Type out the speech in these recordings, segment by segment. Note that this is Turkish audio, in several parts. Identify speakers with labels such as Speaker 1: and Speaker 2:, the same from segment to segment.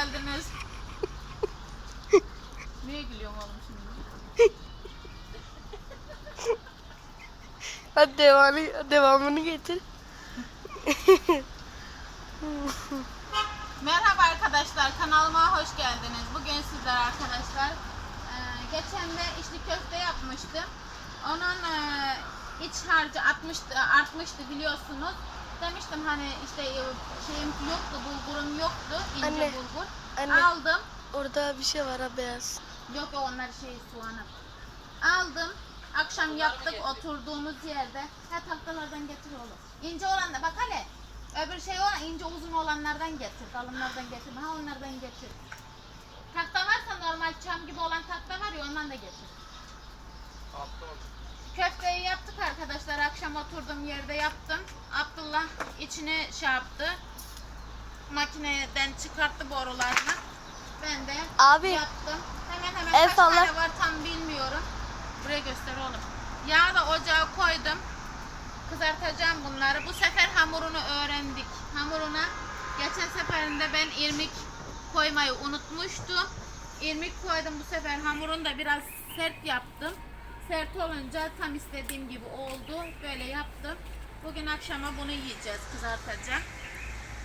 Speaker 1: geldiniz. Niye gülüyorum oğlum şimdi?
Speaker 2: Hadi devamını, devamını getir.
Speaker 1: Merhaba arkadaşlar, kanalıma hoş geldiniz. Bugün sizler arkadaşlar, e, geçen de içli köfte yapmıştım. Onun e, iç harcı atmıştı, artmıştı biliyorsunuz. Demiştim hani işte e, şeyim yoktu, bulgurum yoktu, ince
Speaker 2: Anne,
Speaker 1: bulgur.
Speaker 2: anne.
Speaker 1: Aldım.
Speaker 2: Orada bir şey var ha beyaz.
Speaker 1: Yok onlar şey soğanı. Aldım. Akşam yaptık oturduğumuz yerde. Ha tahtalardan getir oğlum. İnce olan da bak hele. Öbür şey olan ince uzun olanlardan getir. Kalınlardan getir. Ha onlardan getir. Tahta varsa normal çam gibi olan tahta var ya ondan da getir. Köfteyi yaptık arkadaşlar. Akşam oturduğum yerde yaptım. Abdullah içini şey yaptı. Makineden çıkarttı borularını. Ben de
Speaker 2: Abi,
Speaker 1: yaptım. Hemen hemen kaç
Speaker 2: salla.
Speaker 1: tane var tam bilmiyorum. Buraya göster oğlum. Yağı da ocağa koydum. Kızartacağım bunları. Bu sefer hamurunu öğrendik. Hamuruna geçen seferinde ben irmik koymayı unutmuştum. İrmik koydum bu sefer hamurunu da biraz sert yaptım. Sert olunca tam istediğim gibi oldu. Böyle yaptım. Bugün akşama bunu yiyeceğiz. Kızartacağım.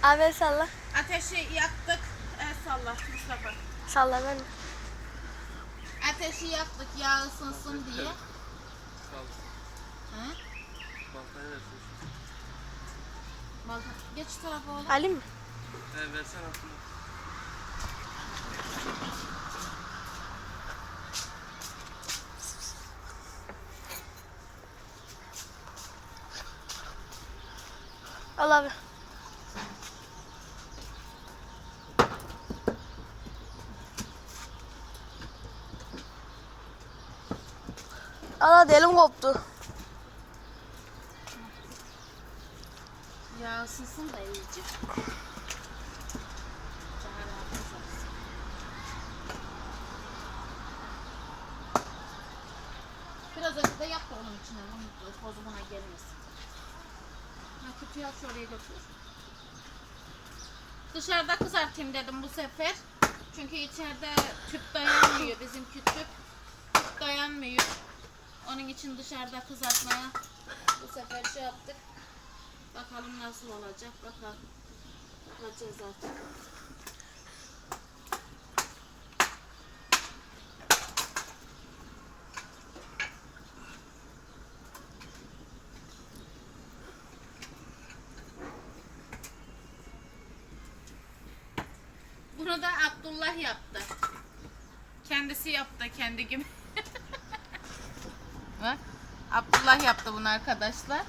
Speaker 2: Abi salla.
Speaker 1: Ateşi yaktık. El salla Mustafa.
Speaker 2: Salla ben.
Speaker 1: Ateşi yaktık yağ ısınsın diye. Hı? Geç tarafa oğlum.
Speaker 2: Ali mi?
Speaker 3: He versene aslında.
Speaker 2: Al abi. Al hadi elim koptu.
Speaker 1: Yağ ısınsın da iyice. Biraz acı da yap da onun içine. Bunun tozu buna gelmesin. Ha, kutuyu al şuraya götür. Dışarıda kızartayım dedim bu sefer. Çünkü içeride tüp dayanmıyor. Bizimki tüp. Tüp dayanmıyor. Onun için dışarıda kızartmaya bu sefer şey yaptık. Bakalım nasıl olacak. Bakalım. Bakacağız artık. Bunu da Abdullah yaptı. Kendisi yaptı kendi gibi. Bak. Abdullah yaptı bunu arkadaşlar.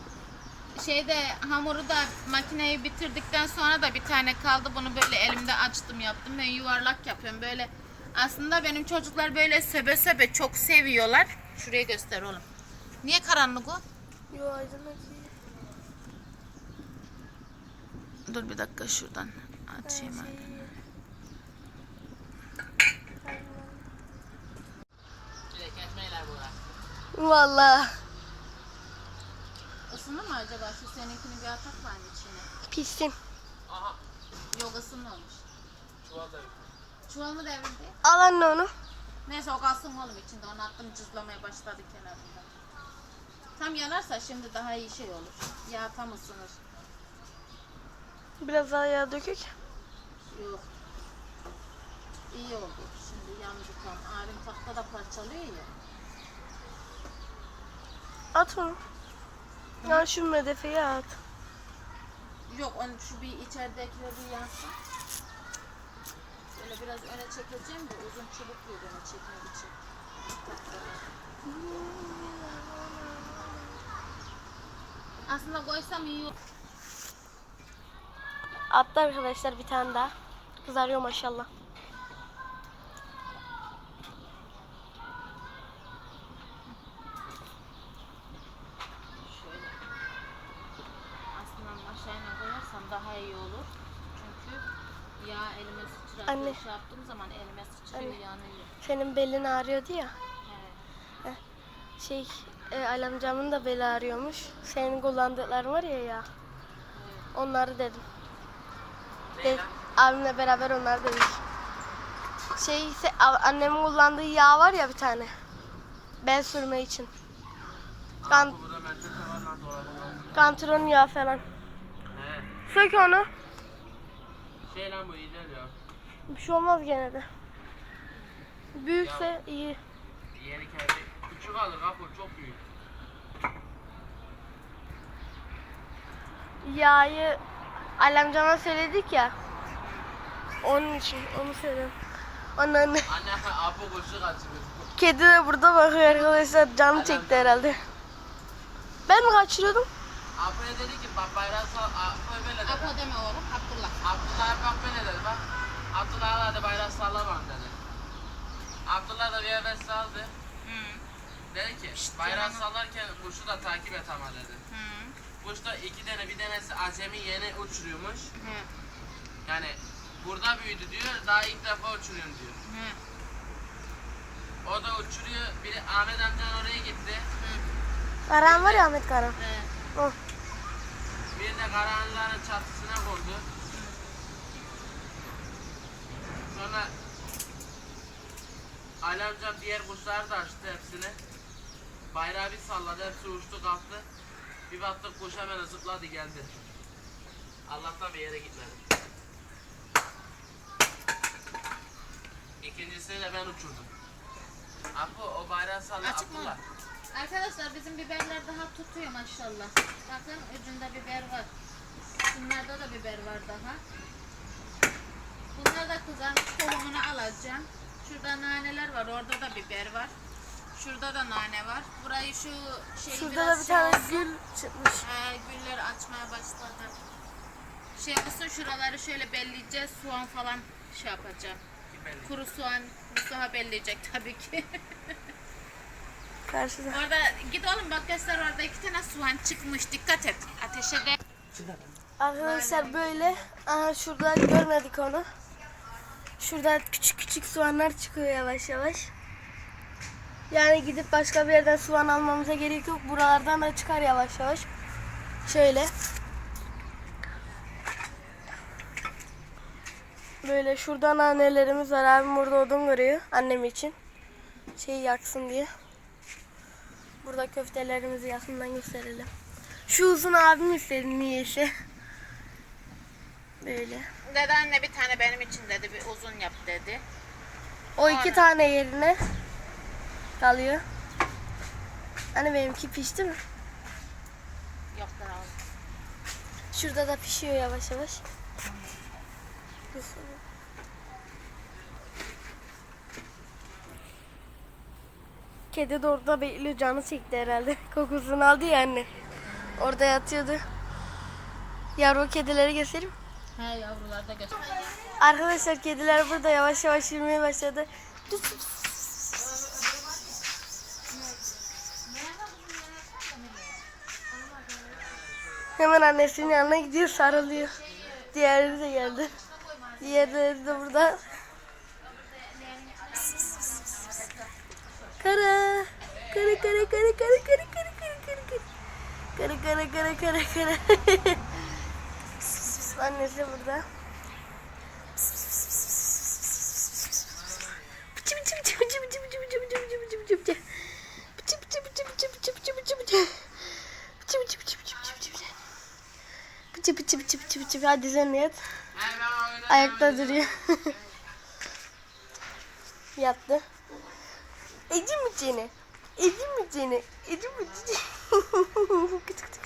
Speaker 1: Şeyde hamuru da makineyi bitirdikten sonra da bir tane kaldı. Bunu böyle elimde açtım yaptım. Ben yuvarlak yapıyorum. Böyle aslında benim çocuklar böyle sebe sebe çok seviyorlar. Şuraya göster oğlum. Niye karanlık o?
Speaker 2: Yo aydınlık.
Speaker 1: Dur bir dakika şuradan açayım.
Speaker 2: Her şey Vallahi
Speaker 1: Isındı mı acaba? Şu seninkini bir atak var mı içine?
Speaker 2: pissin.
Speaker 3: Aha.
Speaker 1: Yok ısınmamış.
Speaker 3: Çuval da.
Speaker 1: Çuval mı devrildi?
Speaker 2: Al anne onu.
Speaker 1: Neyse o kalsın oğlum içinde. Onu attım cızlamaya başladı kenarında. Tam yanarsa şimdi daha iyi şey olur. Yağ tam ısınır.
Speaker 2: Biraz daha yağ dökük.
Speaker 1: Yok. İyi oldu. Şimdi yandı tam. Abim tahta da parçalıyor ya.
Speaker 2: At onu. Ya şu medefeyi at.
Speaker 1: Yok onu şu bir içeridekiler bir yansın. Böyle biraz öne çekeceğim de uzun çubuk yok öne çekmek için. Aslında koysam iyi olur.
Speaker 2: Attı arkadaşlar bir tane daha. Kızarıyor maşallah.
Speaker 1: Şöyle. Aslında maşayla koyarsam daha iyi olur. Çünkü yağ elime sıçrar.
Speaker 2: Anne.
Speaker 1: Böyle Şey yaptığım zaman elime sıçrıyor
Speaker 2: Anne.
Speaker 1: yanıyor.
Speaker 2: Senin belin ağrıyordu ya. Şey, e, Ali amcamın da beli ağrıyormuş. Senin kullandıkların var ya ya. Onları dedim. De, abimle beraber onları dedik. Şey se- a- annemin kullandığı yağ var ya bir tane. Ben sürme için. Kan kantron yağı falan.
Speaker 3: He.
Speaker 2: Sök onu.
Speaker 3: Şey lan bu iyidir ya.
Speaker 2: Bir şey olmaz gene de. Büyükse iyi.
Speaker 3: Yeni kendi. Küçük alır kapı çok büyük.
Speaker 2: Yağı Alemcan'a söyledik ya. Onun için onu söyledim. Anne anne.
Speaker 3: Anne apı kuşu kaçırır.
Speaker 2: Kedi de burada bakıyor arkadaşlar. Canı çekti herhalde. Ben mi kaçırıyordum?
Speaker 3: Apı'ya dedi ki bak bayrağı sal. Apı böyle dedi.
Speaker 1: Apo deme oğlum. Abdullah.
Speaker 3: Abdullah bak böyle dedi bak. Abdullah hadi bayrağı sallamam dedi. Abdullah da bir heves saldı.
Speaker 1: Hı.
Speaker 3: Dedi ki bayrağı sallarken kuşu da takip et ama dedi.
Speaker 1: Hı.
Speaker 3: Kuş da iki tane bir tanesi acemi yeni uçuruyormuş.
Speaker 1: Hı.
Speaker 3: Yani burada büyüdü diyor daha ilk defa uçuruyorum diyor.
Speaker 1: Hı.
Speaker 3: O da uçuruyor. Biri Ahmet amcan oraya gitti.
Speaker 2: Karan var ya Ahmet Karan.
Speaker 1: Hı.
Speaker 2: O.
Speaker 3: Bir de Karahanlıların çatısına vurdu. Sonra Ali amcam diğer kuşları da açtı hepsini. Bayrağı bir salladı, hepsi uçtu kalktı. Bir baktık kuş hemen zıpladı geldi. Allah'tan bir yere gitmedi. İkincisini de ben uçurdum. Apo o bayrağı salla
Speaker 1: Açık mı?
Speaker 3: Abdullah.
Speaker 1: Arkadaşlar bizim biberler daha tutuyor maşallah. Bakın ucunda biber var. Bunlarda da biber var daha. Bunlar da kızarmış tohumunu alacağım. Şurada naneler var. Orada da biber var. Şurada da nane var. Burayı şu şey
Speaker 2: Şurada
Speaker 1: biraz
Speaker 2: da bir
Speaker 1: şey
Speaker 2: tane
Speaker 1: olsun.
Speaker 2: gül çıkmış.
Speaker 1: He, güller açmaya başladı. Şey olsun şuraları şöyle belleyeceğiz. Soğan falan şey yapacağım. Kuru soğan Mustafa belleyecek tabii ki.
Speaker 2: Karşıda.
Speaker 1: Orada git oğlum bak göster orada iki tane soğan çıkmış. Dikkat et. Ateşe de.
Speaker 2: Arkadaşlar böyle. Aha şurada görmedik onu. Şurada küçük küçük soğanlar çıkıyor yavaş yavaş. Yani gidip başka bir yerden soğan almamıza gerek yok. Buralardan da çıkar yavaş yavaş. Şöyle. Böyle şuradan annelerimiz var. Abim burada odun görüyor. Annem için. Şeyi yaksın diye. Burada köftelerimizi yakından gösterelim. Şu uzun abim istedi niyeyse. Böyle.
Speaker 1: Dedi anne bir tane benim için dedi bir uzun yap dedi.
Speaker 2: O iki tane yerine kalıyor. Hani benimki pişti mi?
Speaker 1: Yok daha az.
Speaker 2: Şurada da pişiyor yavaş yavaş. Kedi de orada bekliyor. Canı çekti herhalde. Kokusunu aldı ya anne. Orada yatıyordu. Yavru kedileri göstereyim. Arkadaşlar kediler burada yavaş yavaş yürümeye başladı. Hemen annesinin yanına gidiyor sarılıyor. Diğerleri de geldi. Diğerleri de burada. Kara. Kara kara kara kara kara kara kara kara kara. Kara kara kara kara kara. Annesi burada. Bıçı bıçı bıçı
Speaker 3: bıçı bıçı bir dizen yat.
Speaker 2: Ayakta duruyor. Yattı. Eci mi çene? Eci mi çene? Eci mi
Speaker 1: çene? Kıç kıç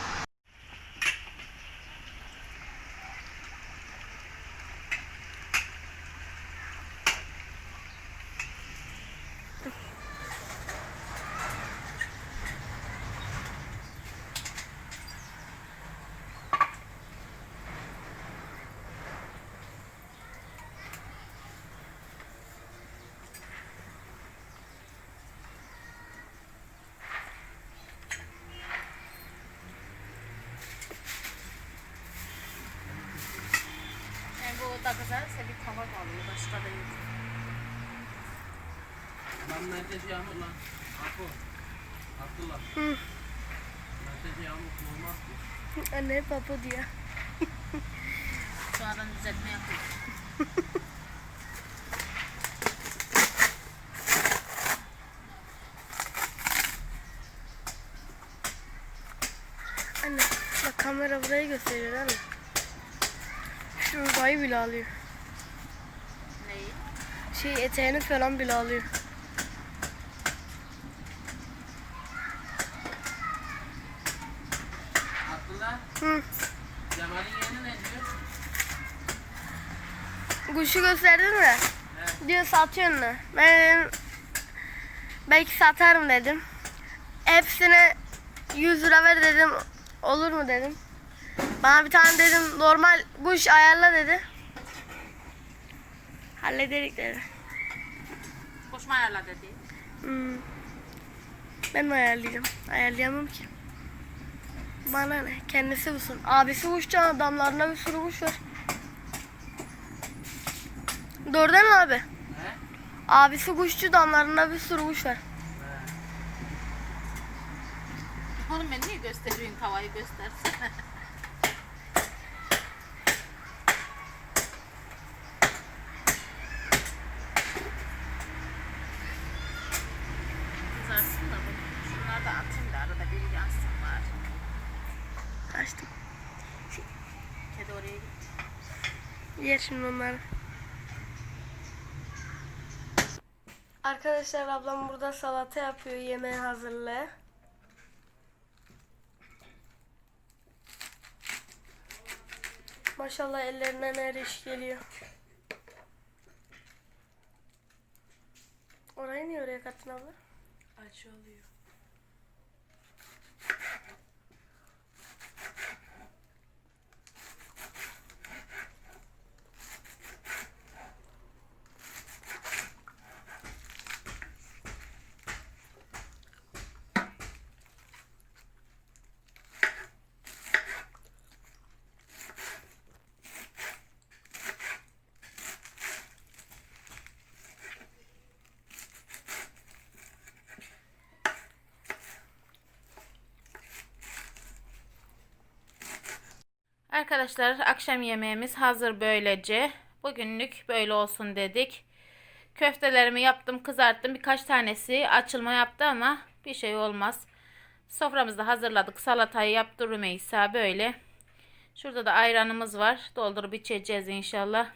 Speaker 1: Başka da yok.
Speaker 3: Lan menteşe yağmur lan. Apo. Abdullah.
Speaker 2: Hı.
Speaker 3: Gazeteci yamuk olmaz ki.
Speaker 2: Anne baba diyor.
Speaker 1: Sonradan düzeltme yapıyor.
Speaker 2: Anne bak kamera burayı gösteriyor anne. Şurayı bile alıyor. Şey eteğini falan bile alıyor.
Speaker 3: Abdullah,
Speaker 2: Hı.
Speaker 3: Cemal'in yeğeni ne diyor?
Speaker 2: Kuşu gösterdin mi?
Speaker 3: He.
Speaker 2: Diyor satıyorsun mu? Ben dedim belki satarım dedim. Hepsine 100 lira ver dedim. Olur mu dedim. Bana bir tane dedim normal kuş ayarla dedi. Hallederik dedi.
Speaker 1: Koşma ayarla dedi.
Speaker 2: Hmm. Ben mi ayarlayacağım? Ayarlayamam ki. Bana ne? Kendisi bulsun. Abisi kuşçu adamlarına bir sürü kuş var. Doğru değil mi abi?
Speaker 3: He?
Speaker 2: Abisi kuşçu damlarında bir sürü kuş var.
Speaker 1: Oğlum ben niye gösteriyorsun tavayı göstersene. Kızarsın da bu. Şunları da atayım da arada biri yansın var.
Speaker 2: Açtım.
Speaker 1: Kedi oraya gitti.
Speaker 2: Yer şimdi onları. Arkadaşlar ablam burada salata yapıyor yemeğe hazırlığı. Maşallah ellerinden her iş geliyor. Orayı niye oraya kattın abla?
Speaker 1: Acı oluyor. Arkadaşlar akşam yemeğimiz hazır böylece. Bugünlük böyle olsun dedik. Köftelerimi yaptım kızarttım. Birkaç tanesi açılma yaptı ama bir şey olmaz. Soframızda hazırladık. Salatayı yaptı Rümeysa böyle. Şurada da ayranımız var. Doldurup içeceğiz inşallah.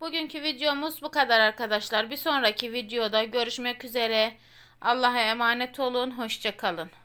Speaker 1: Bugünkü videomuz bu kadar arkadaşlar. Bir sonraki videoda görüşmek üzere. Allah'a emanet olun. Hoşçakalın.